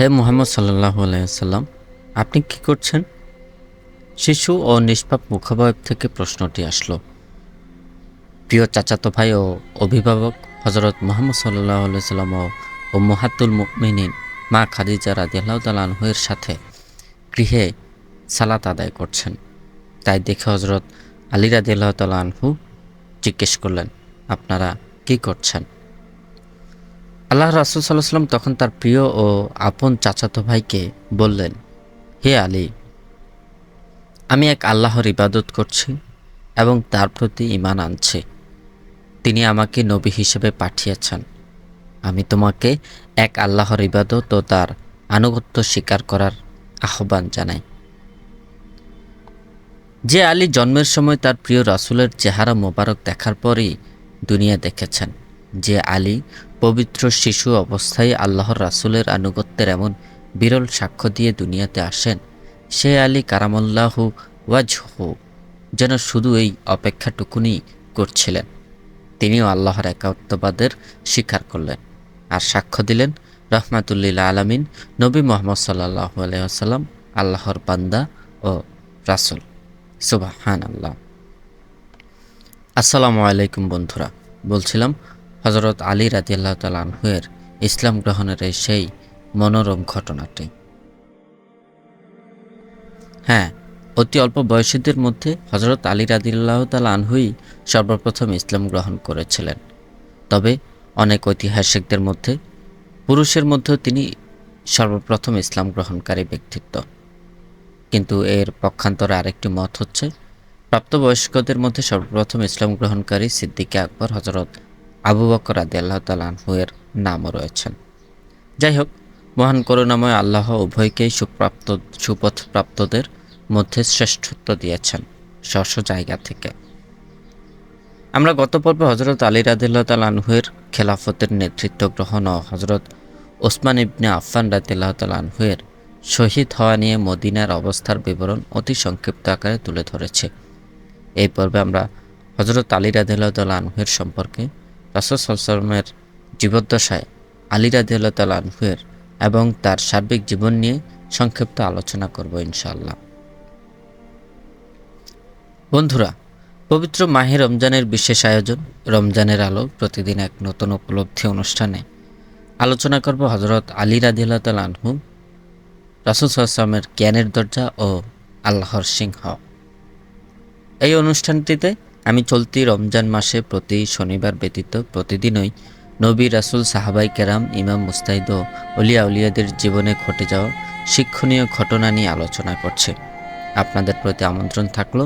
হে মোহাম্মদ সাল্লাহ আলাইসাল্লাম আপনি কি করছেন? শিশু ও নিষ্পাপ মুখাবয়ব থেকে প্রশ্নটি আসলো। প্রিয় চাচাতো ভাই ও অভিভাবক হজরত মোহাম্মদ সাল্লাহ সাল্লাম ও ও মোহাতুল মুমিনিন, মা খাদিজা রাদিয়াল্লাহ তালানহুয়ের সাথে গৃহে সালাত আদায় করছেন। তাই দেখে হজরত আলী রাদিয়াল্লাহ তালানহু জিজ্ঞেস করলেন, আপনারা কি করছেন? আল্লাহ রাসুল সাল্লাম তখন তার প্রিয় ও আপন চাচাতো ভাইকে বললেন, হে আলী, আমি এক আল্লাহর ইবাদত করছি এবং তার প্রতি ইমান আনছি। তিনি আমাকে নবী হিসেবে পাঠিয়েছেন। আমি তোমাকে এক আল্লাহর ইবাদত ও তার আনুগত্য স্বীকার করার আহ্বান জানাই। যে আলী জন্মের সময় তার প্রিয় রাসুলের চেহারা মোবারক দেখার পরই দুনিয়া দেখেছেন। যে আলী পবিত্র শিশু অবস্থায় আল্লাহর রাসুলের আনুগত্যের এমন বিরল সাক্ষ্য দিয়ে দুনিয়াতে আসেন, সে আলী কারামল্লাহু ওয়াজহু যেন শুধু এই অপেক্ষাটুকুনি করছিলেন। তিনিও আল্লাহর একাত্মবাদের স্বীকার করলেন আর সাক্ষ্য দিলেন, রহমাতুল্লিল আলমিন, নবী মোহাম্মদ সাল্লাহ আলহাম আল্লাহর বান্দা ও রাসুল। সুবাহান আল্লাহ আসসালামু আলাইকুম বন্ধুরা, বলছিলাম হজরত আলী রাজি আল্লাহ তালাহুয়ের ইসলাম গ্রহণের এই সেই মনোরম ঘটনাটি। হ্যাঁ অতি অল্প বয়সীদের মধ্যে হজরত আলী রাদিল্লাহ তাল আনহুই সর্বপ্রথম ইসলাম গ্রহণ করেছিলেন। তবে অনেক ঐতিহাসিকদের মধ্যে পুরুষের মধ্যেও তিনি সর্বপ্রথম ইসলাম গ্রহণকারী ব্যক্তিত্ব। কিন্তু এর পক্ষান্তরে আরেকটি মত হচ্ছে, প্রাপ্তবয়স্কদের মধ্যে সর্বপ্রথম ইসলাম গ্রহণকারী সিদ্দিকে আকবর হজরত আবু বকর আদি আল্লাহ তালাহুয়ের নামও রয়েছেন। যাই হোক মহান করুণাময় আল্লাহ উভয়কেই সুপ্রাপ্ত, সুপথপ্রাপ্তদের মধ্যে শ্রেষ্ঠত্ব দিয়েছেন স্ব জায়গা থেকে। আমরা গত পর্বে হজরত আলী রাদিল্লাহ তালাহুয়ের খেলাফতের নেতৃত্ব গ্রহণ ও হজরত ওসমান ইবনে আফফান রাদিল্লাহ তালাহুয়ের শহীদ হওয়া নিয়ে মদিনার অবস্থার বিবরণ অতি সংক্ষিপ্ত আকারে তুলে ধরেছে। এই পর্বে আমরা হজরত আলী রাদিল্লাহ তালাহুয়ের সম্পর্কে রাসুসাল্লামের জীবদ্দশায় আলী রাদিল্লাহ তালাহুয়ের এবং তার সার্বিক জীবন নিয়ে সংক্ষিপ্ত আলোচনা করব ইনশাআল্লাহ। বন্ধুরা, পবিত্র মাহে রমজানের বিশেষ আয়োজন, রমজানের আলো প্রতিদিন এক নতুন উপলব্ধি অনুষ্ঠানে আলোচনা করব হজরত আলী রাদিল্লাহ আনহু, রাসুল সাল্লামের জ্ঞানের দরজা ও আল্লাহর সিংহ। এই অনুষ্ঠানটিতে আমি চলতি রমজান মাসে প্রতি শনিবার ব্যতীত প্রতিদিনই নবী রাসুল সাহাবাই কেরাম, ইমাম মুস্তাহিদ ও অলিয়া উলিয়াদের জীবনে ঘটে যাওয়া শিক্ষণীয় ঘটনা নিয়ে আলোচনা করছে। আপনাদের প্রতি আমন্ত্রণ থাকল,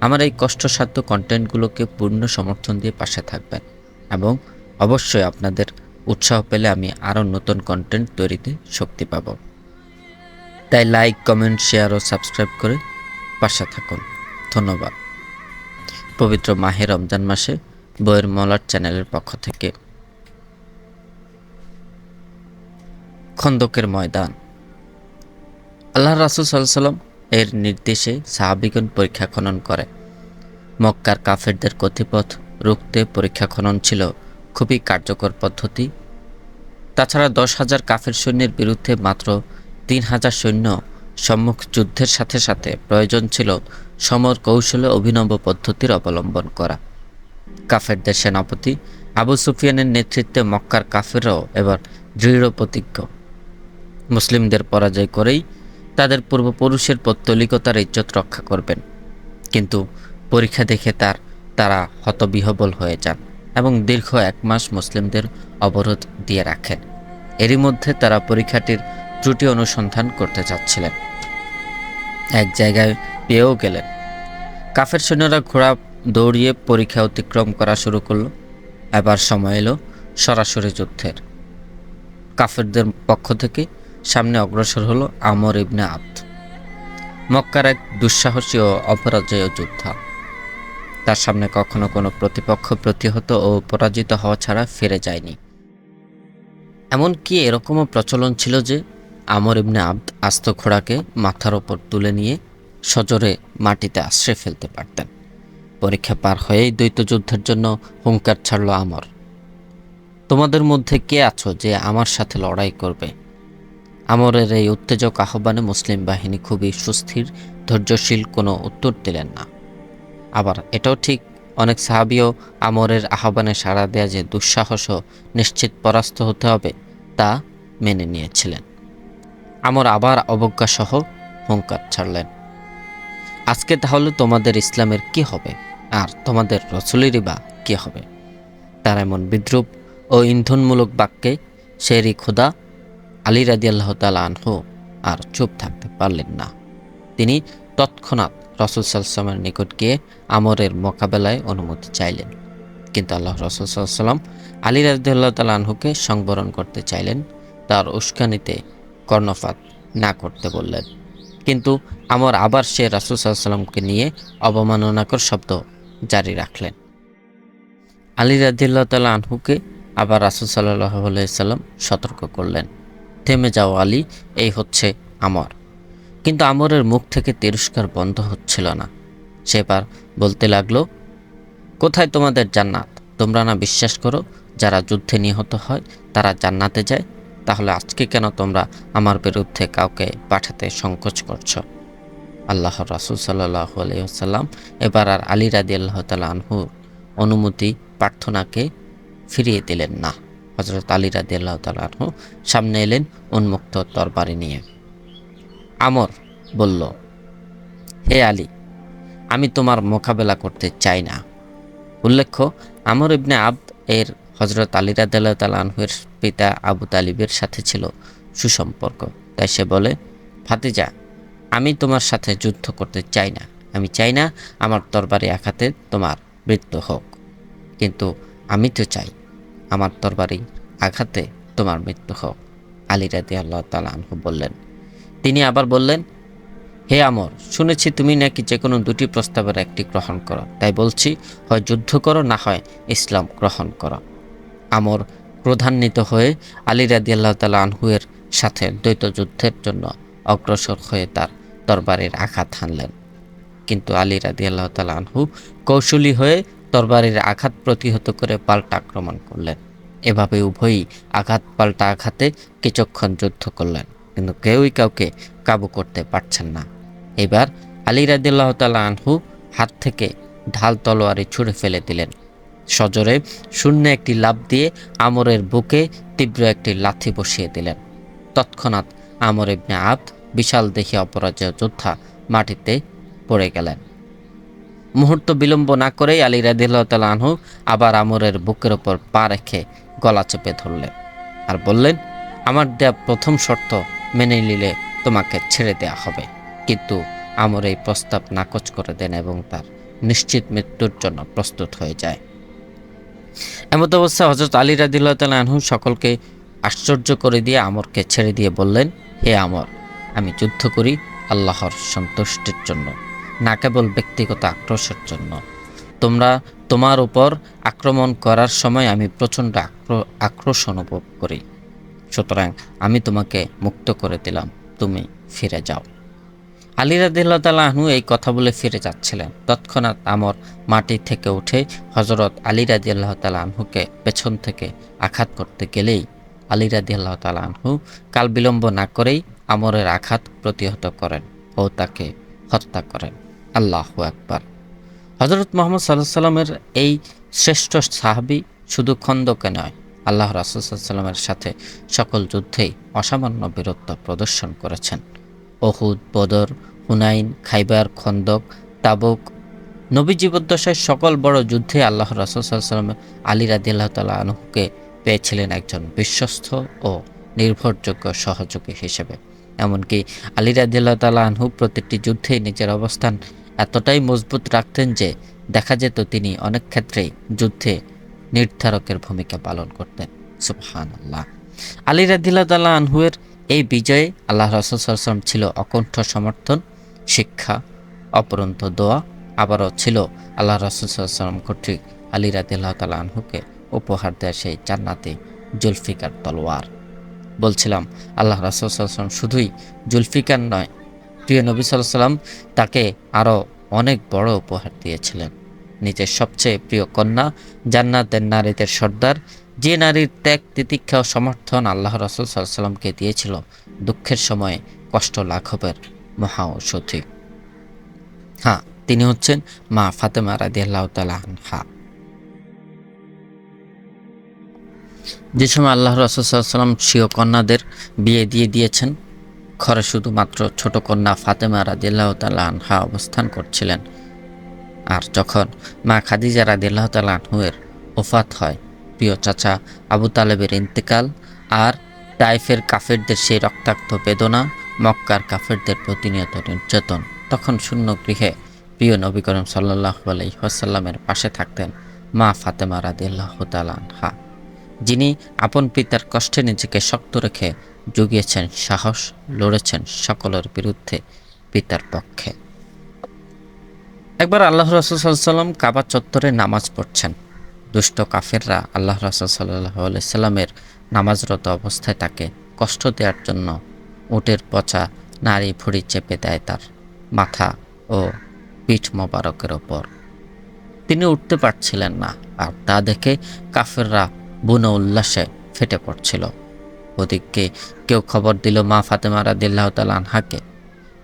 আমার এই কষ্টসাধ্য কন্টেন্টগুলোকে পূর্ণ সমর্থন দিয়ে পাশে থাকবেন এবং অবশ্যই আপনাদের উৎসাহ পেলে আমি আরও নতুন কন্টেন্ট তৈরিতে শক্তি পাব। তাই লাইক কমেন্ট শেয়ার ও সাবস্ক্রাইব করে পাশে থাকুন। ধন্যবাদ। পবিত্র মাহে রমজান মাসে বইয়ের মলার চ্যানেলের পক্ষ থেকে। খন্দকের ময়দান। আল্লাহ রাসুল সাল্লাম এর নির্দেশে সাহাবিগণ পরীক্ষা খনন করে। মক্কার কাফেরদের গতিপথ রুখতে পরীক্ষা খনন ছিল খুবই কার্যকর পদ্ধতি। তাছাড়া দশ হাজার কাফের সৈন্যের বিরুদ্ধে মাত্র তিন হাজার সৈন্য সম্মুখ যুদ্ধের সাথে সাথে প্রয়োজন ছিল সমর কৌশলে অভিনব পদ্ধতির অবলম্বন করা। কাফেরদের সেনাপতি আবু সুফিয়ানের নেতৃত্বে মক্কার কাফেররাও এবার দৃঢ় প্রতিজ্ঞ। মুসলিমদের পরাজয় করেই তাদের পূর্বপুরুষের পৌত্তলিকতার ইজ্জত রক্ষা করবেন। কিন্তু পরীক্ষা দেখে তার, তারা হতবিহবল হয়ে যান এবং দীর্ঘ এক মাস মুসলিমদের অবরোধ দিয়ে রাখেন। এরই মধ্যে তারা পরীক্ষাটির ত্রুটি অনুসন্ধান করতে যাচ্ছিলেন। এক জায়গায় পেয়েও গেলেন। কাফের সৈন্যরা ঘোড়া দৌড়িয়ে পরীক্ষা অতিক্রম করা শুরু করল। এবার সময় এলো সরাসরি যুদ্ধের। কাফেরদের পক্ষ থেকে সামনে অগ্রসর হলো আমর ইবনে আব্দ মক্কার এক দুঃসাহসী ও অপরাজয় যোদ্ধা। তার সামনে কখনো কোনো প্রতিপক্ষ প্রতিহত ও পরাজিত হওয়া ছাড়া ফিরে যায়নি। এমনকি এরকমও প্রচলন ছিল যে আমর ইবনে আব্দ আস্ত ঘোড়াকে মাথার ওপর তুলে নিয়ে সজোরে মাটিতে আশ্রয় ফেলতে পারতেন। পরীক্ষা পার হয়েই দ্বৈত যুদ্ধের জন্য হুঙ্কার ছাড়ল আমর। তোমাদের মধ্যে কে আছো যে আমার সাথে লড়াই করবে? আমরের এই উত্তেজক আহ্বানে মুসলিম বাহিনী খুবই সুস্থির, ধৈর্যশীল, কোনো উত্তর দিলেন না। আবার এটাও ঠিক, অনেক সাহাবিও আমরের আহ্বানে সাড়া দেয়া যে দুঃসাহস নিশ্চিত পরাস্ত হতে হবে, তা মেনে নিয়েছিলেন। আমর আবার অবজ্ঞাসহ হুঙ্কার ছাড়লেন। আজকে তাহলে তোমাদের ইসলামের কি হবে? আর তোমাদের রসুলেরই বা কি হবে? তার এমন বিদ্রুপ ও ইন্ধনমূলক বাক্যে শেরি খোদা আলী রাদি আল্লাহ আনহু আর চুপ থাকতে পারলেন না। তিনি তৎক্ষণাৎ রসুল সাল্লামের নিকট গিয়ে আমরের মোকাবেলায় অনুমতি চাইলেন। কিন্তু আল্লাহ রসুল সাল্লাম আলী রাদিউল্লাহ তাল আনহুকে সংবরণ করতে চাইলেন। তার উস্কানিতে কর্ণপাত না করতে বললেন। কিন্তু আমর আবার সে রাসুল সাল্লামকে নিয়ে অবমাননাকর শব্দ জারি রাখলেন। আলী রাদিল্লাহ তালা আনহুকে আবার রাসুল সাল্লাহ সাল্লাম সতর্ক করলেন। থেমে যাও আলী, এই হচ্ছে আমর। কিন্তু আমরের মুখ থেকে তিরস্কার বন্ধ হচ্ছিল না। সেবার বলতে লাগল, কোথায় তোমাদের জান্নাত? তোমরা না বিশ্বাস করো, যারা যুদ্ধে নিহত হয়, তারা জান্নাতে যায় তাহলে আজকে কেন তোমরা আমার বিরুদ্ধে কাউকে পাঠাতে সংকোচ করছ? আল্লাহ রাসুল সাল্লাহ আলহিহাল্লাম এবার আর আলী রাদি আল্লাহ তালা আনহুর অনুমতি প্রার্থনাকে ফিরিয়ে দিলেন না। হজরত আলী রাদি আল্লাহ তালা আনহু সামনে এলেন উন্মুক্ত তরবারি নিয়ে। আমর বলল, হে আলী, আমি তোমার মোকাবেলা করতে চাই না। উল্লেখ্য, আমর ইবনে আব্দ এর হজরত আলী রাদিল্লাহ তালা আনহুয়ের পিতা আবু তালিবের সাথে ছিল সুসম্পর্ক। তাই সে বলে ফাতিজা আমি তোমার সাথে যুদ্ধ করতে চাই না। আমি চাই না আমার তরবারি আঘাতে তোমার মৃত্যু হোক। কিন্তু আমি তো চাই আমার তরবারি আঘাতে তোমার মৃত্যু হোক। আলী রাদি আল্লাহ তালা আনহু বললেন। তিনি আবার বললেন, হে আমর, শুনেছি তুমি নাকি যে কোনো দুটি প্রস্তাবের একটি গ্রহণ করো। তাই বলছি, হয় যুদ্ধ করো না হয় ইসলাম গ্রহণ করো। আমর প্রধান্বিত হয়ে আলী আল্লাহ তালা আনহুয়ের সাথে দ্বৈত যুদ্ধের জন্য অগ্রসর হয়ে তার তরবারির আঘাত হানলেন। কিন্তু আলী রাদি আল্লাহ তালা আনহু কৌশলী হয়ে তরবারির আঘাত প্রতিহত করে পাল্টা আক্রমণ করলেন। এভাবে উভয়ই আঘাত, পাল্টা আঘাতে কিছুক্ষণ যুদ্ধ করলেন, কিন্তু কেউই কাউকে কাবু করতে পারছেন না। এবার আলী রাদিল্লাহ তালা আনহু হাত থেকে ঢাল তলোয়ারি ছুঁড়ে ফেলে দিলেন। সজরে শূন্য একটি লাভ দিয়ে আমরের বুকে তীব্র একটি লাথি বসিয়ে দিলেন। তৎক্ষণাৎ আমর ইবনে আব্দ বিশাল দেখি অপরাজয় যোদ্ধা মাটিতে পড়ে গেলেন। মুহূর্ত বিলম্ব না করেই আলী রাদিল্লাহ তালা আনহু আবার আমরের বুকের ওপর পা রেখে গলা চেপে ধরলেন আর বললেন, আমার দেয়া প্রথম শর্ত মেনে নিলে তোমাকে ছেড়ে দেয়া হবে। কিন্তু আমর এই প্রস্তাব নাকচ করে দেন এবং তার নিশ্চিত মৃত্যুর জন্য প্রস্তুত হয়ে যায়। এমত অবস্থা হজরত আলী রাদিল্লাহ আনহু সকলকে আশ্চর্য করে দিয়ে আমরকে ছেড়ে দিয়ে বললেন, হে আমর, আমি যুদ্ধ করি আল্লাহর সন্তুষ্টির জন্য, না কেবল ব্যক্তিগত আক্রোশের জন্য। তোমরা তোমার উপর আক্রমণ করার সময় আমি প্রচণ্ড আক্রোশ অনুভব করি। সুতরাং আমি তোমাকে মুক্ত করে দিলাম, তুমি ফিরে যাও। আলী রাদিল্লা তালা আহনু এই কথা বলে ফিরে যাচ্ছিলেন। তৎক্ষণাৎ আমর মাটি থেকে উঠে হজরত আলী তালা আনহুকে পেছন থেকে আঘাত করতে গেলেই আলী রাদি আল্লাহ তালা আনহু কাল বিলম্ব না করেই আমরের আঘাত প্রতিহত করেন ও তাকে হত্যা করেন। আল্লাহ একবার হজরত মোহাম্মদ সাল্লাহ সাল্লামের এই শ্রেষ্ঠ সাহাবি শুধু খন্দকে নয়, আল্লাহ রাসুসাল্লামের সাথে সকল যুদ্ধেই অসামান্য বীরত্ব প্রদর্শন করেছেন। অহুদ, বদর, হুনাইন, খাইবার, খন্দক, তাবুক। নবী জীবদ্দশায় সকল বড় যুদ্ধে আল্লাহ রাসুসাল্লাম আলী রাদিল্লাহ তালা আনহুকে পেয়েছিলেন একজন বিশ্বস্ত ও নির্ভরযোগ্য সহযোগী হিসেবে। এমনকি আলী রাদিল্লাহ তালা আনহু প্রতিটি যুদ্ধেই নিজের অবস্থান এতটাই মজবুত রাখতেন যে দেখা যেত তিনি অনেক ক্ষেত্রেই যুদ্ধে নির্ধারকের ভূমিকা পালন করতেন। সুবহান আল্লাহ আলী রাদিল্লা তাল্লাহ আনহুয়ের এই বিজয়ে আল্লাহ রসুলাম ছিল অকণ্ঠ সমর্থন, শিক্ষা, অপরন্ত দোয়া, আবারও ছিল আল্লাহ রসুলাম কর্তৃক আলী রাদিল্লাহ আনহুকে উপহার দেয় সেই জান্নাতে জুলফিকার তলোয়ার। বলছিলাম, আল্লাহ রাসুলাম শুধুই জুলফিকার নয়, প্রিয় নবী সাল্লাম তাকে আরও অনেক বড় উপহার দিয়েছিলেন। নিজের সবচেয়ে প্রিয় কন্যা জান্নাতের নারীদের সর্দার যে নারীর ত্যাগ, তিতিক্ষা ও সমর্থন আল্লাহ রসুল সাল্লামকে দিয়েছিল, দুঃখের সময়ে কষ্ট লাঘবের মহা ঔষধি। হ্যাঁ তিনি হচ্ছেন মা ফাতেমা রাদি আল্লাহ আনহা। যে সময় আল্লাহ রসুলাম স্বীয় কন্যাদের বিয়ে দিয়ে দিয়েছেন, ঘরে শুধুমাত্র ছোট কন্যা ফাতেমা রাদিল্লাহ তালা আনহা অবস্থান করছিলেন। আর যখন মা খাদিজা রাদিল্লাহ তালা আনহুয়ের ওফাত হয় প্রিয় চাচা আবু তালেবের ইন্তেকাল আর টাইফের কাফেরদের সেই রক্তাক্ত বেদনা মক্কার কাফেরদের প্রতিনিয়ত নির্যাতন। তখন শূন্য গৃহে প্রিয় নবী করিম সাল্লাহ আলহিহাসাল্লামের পাশে থাকতেন মা ফাতেমা রাদিল্লাহ তালা আনহা। যিনি আপন পিতার কষ্টে নিজেকে শক্ত রেখে জুগিয়েছেন সাহস, লড়েছেন সকলের বিরুদ্ধে পিতার পক্ষে। একবার আল্লাহ রসুল্লাম কাবা চত্বরে নামাজ পড়ছেন। দুষ্ট কাফেররা আল্লাহ রসুল সাল্লাহ সাল্লামের নামাজরত অবস্থায় তাকে কষ্ট দেওয়ার জন্য উটের পচা নারী ভুড়ি চেপে দেয় তার মাথা ও পিঠ মোবারকের ওপর। তিনি উঠতে পারছিলেন না আর তা দেখে কাফেররা বুনো উল্লাসে ফেটে পড়ছিল। ওদিককে কেউ খবর দিল মা ফাতেমা রাদিল্লাহ তাল আনহাকে।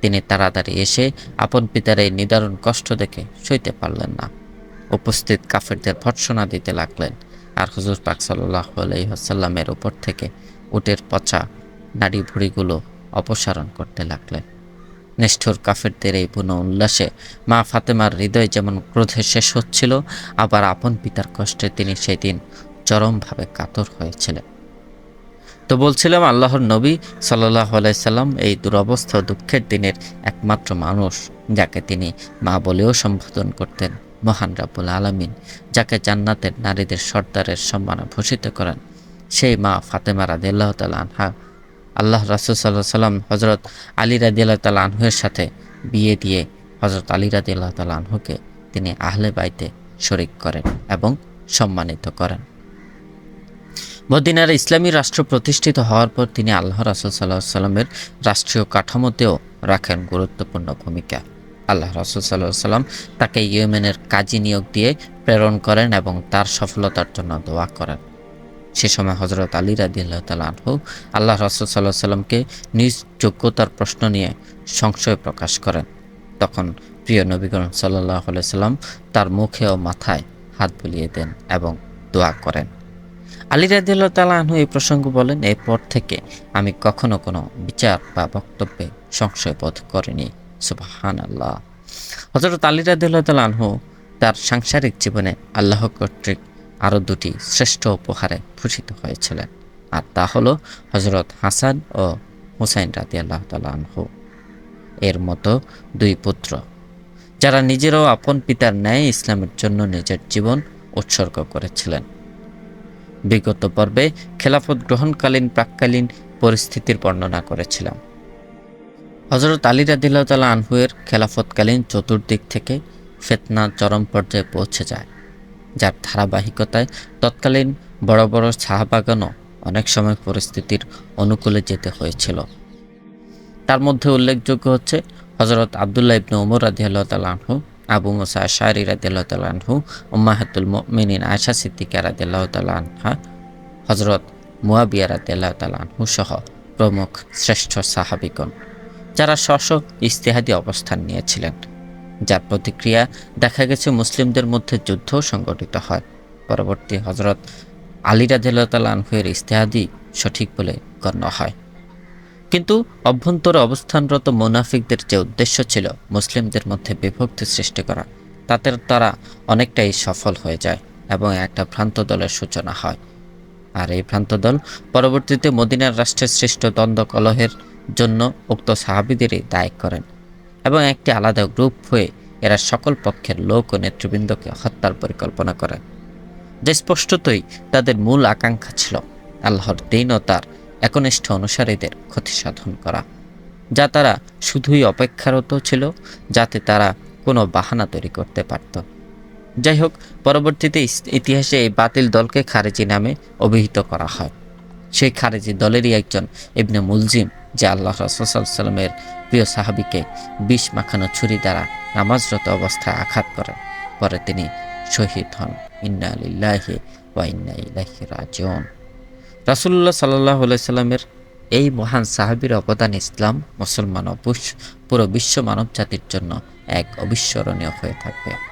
তিনি তাড়াতাড়ি এসে আপন পিতার এই নিদারুণ কষ্ট দেখে সইতে পারলেন না। উপস্থিত কাফেরদের ভর্সনা দিতে লাগলেন। আর হুজুর পাক সাল্লাহ উপর থেকে উটের পচা নাড়ি ভুড়িগুলো অপসারণ করতে লাগলেন। নিষ্ঠুর কাফেরদের এই পুনঃ উল্লাসে মা ফাতেমার হৃদয় যেমন ক্রোধে শেষ হচ্ছিল, আবার আপন পিতার কষ্টে তিনি সেই দিন চরমভাবে কাতর হয়েছিলেন। তো বলছিলাম, আল্লাহর নবী সাল্লাহ আলাইসাল্লাম এই দুরবস্থা দুঃখের দিনের একমাত্র মানুষ, যাকে তিনি মা বলেও সম্বোধন করতেন। মহান রাবুল আলমিন, যাকে জান্নাতের নারীদের সর্দারের সম্মানে ভূষিত করেন, সেই মা ফাতেমা রাদিল্লাহ তাল আনহা। আল্লাহ রাসুল সাল্লাহ সাল্লাম হজরত আলী রাদিল্লাহ তাল আনহুয়ের সাথে বিয়ে দিয়ে হজরত আলী রাদিল্লাহ তাল আনহুকে তিনি আহলে বাইতে শরিক করেন এবং সম্মানিত করেন। মদিনার ইসলামী রাষ্ট্র প্রতিষ্ঠিত হওয়ার পর তিনি আল্লাহ রাসুল সাল্লাহ সাল্লামের রাষ্ট্রীয় কাঠামোতেও রাখেন গুরুত্বপূর্ণ ভূমিকা। আল্লাহ রাসুল সাল্লাহ সাল্লাম তাকে ইয়েমেনের কাজী নিয়োগ দিয়ে প্রেরণ করেন এবং তার সফলতার জন্য দোয়া করেন। সে সময় হজরত আলী রাদি আল্লাহ আনহু আল্লাহ রাসুল সাল্লাহ সাল্লামকে নিজ যোগ্যতার প্রশ্ন নিয়ে সংশয় প্রকাশ করেন। তখন প্রিয় নবীকরণ সাল্লাহ সাল্লাম তার মুখে ও মাথায় হাত বুলিয়ে দেন এবং দোয়া করেন। আলী রাদিল্লাহ তালা আনহু এই প্রসঙ্গ বলেন, এরপর থেকে আমি কখনো কোনো বিচার বা বক্তব্যে সংশয় বোধ করিনি। সুবাহান আল্লাহ হজরত আলী রাদিল্লাহ আনহু তার সাংসারিক জীবনে আল্লাহ কর্তৃক আরও দুটি শ্রেষ্ঠ উপহারে ভূষিত হয়েছিলেন। আর তা হল হজরত হাসান ও হুসাইন রাদি আল্লাহ আনহু। এর মতো দুই পুত্র, যারা নিজেরাও আপন পিতার ন্যায় ইসলামের জন্য নিজের জীবন উৎসর্গ করেছিলেন। বিগত পর্বে খেলাফত গ্রহণকালীন প্রাককালীন পরিস্থিতির বর্ণনা করেছিলাম। হজরত আলী রাদিল্লাহ তালা আনহুয়ের খেলাফতকালীন চতুর্দিক থেকে ফেতনা চরম পর্যায়ে পৌঁছে যায়, যার ধারাবাহিকতায় তৎকালীন বড় বড় সাহাবাগানও অনেক সময় পরিস্থিতির অনুকূলে যেতে হয়েছিল। তার মধ্যে উল্লেখযোগ্য হচ্ছে হজরত আবদুল্লাহ ইবনু উমর রাদিয়াল্লাহ আনহু, আবু মুসা শাহরি রাদিল্লাহ তালাহু উম্মাহাতুল মিনিন আয়সা সিদ্দিকা রাদিল্লাহ তালাহা হজরত মুয়াবিয়া রাদিল্লাহ তালাহু সহ প্রমুখ শ্রেষ্ঠ সাহাবিগণ। যারা স্ব ইস্তেহাদি অবস্থান নিয়েছিলেন। যার প্রতিক্রিয়া দেখা গেছে মুসলিমদের মধ্যে যুদ্ধ সংগঠিত হয়। পরবর্তী হজরত আলী রাদিল্লাহ তালাহুয়ের ইস্তেহাদি সঠিক বলে গণ্য হয়। কিন্তু অভ্যন্তরে অবস্থানরত মোনাফিকদের যে উদ্দেশ্য ছিল মুসলিমদের মধ্যে বিভক্তি সৃষ্টি করা, তাতে তারা অনেকটাই সফল হয়ে যায় এবং একটা ভ্রান্ত দলের সূচনা হয়। আর এই ভ্রান্ত দল পরবর্তীতে মদিনার রাষ্ট্রের সৃষ্ট দ্বন্দ্ব কলহের জন্য উক্ত সাহাবিদেরই দায় করেন এবং একটি আলাদা গ্রুপ হয়ে এরা সকল পক্ষের লোক ও নেতৃবৃন্দকে হত্যার পরিকল্পনা করে যে স্পষ্টতই তাদের মূল আকাঙ্ক্ষা ছিল, আল্লাহর দিন ও তার একনিষ্ঠ অনুসারীদের ক্ষতি সাধন করা, যা তারা শুধুই অপেক্ষারত ছিল, যাতে তারা কোনো বাহানা তৈরি করতে পারত। যাই হোক, পরবর্তীতে ইতিহাসে এই বাতিল দলকে খারেজি নামে অভিহিত করা হয়। সেই খারেজি দলেরই একজন ইবনে মুলজিম যে আল্লাহ রসুলামের প্রিয় সাহাবিকে বিষ মাখানো ছুরি দ্বারা নামাজরত অবস্থায় আঘাত করেন। পরে তিনি শহীদ হন। ইন্না আলিল্লাহি ওয়াইন্না ইলাইহি রাজিউন। রাসূলুল্লাহ সাল্লাল্লাহু আলাইহি সাল্লামের এই মহান সাহাবীর অবদান ইসলাম, মুসলমান পুষ- পুরো বিশ্ব মানব জাতির জন্য এক অবিস্মরণীয় হয়ে থাকবে।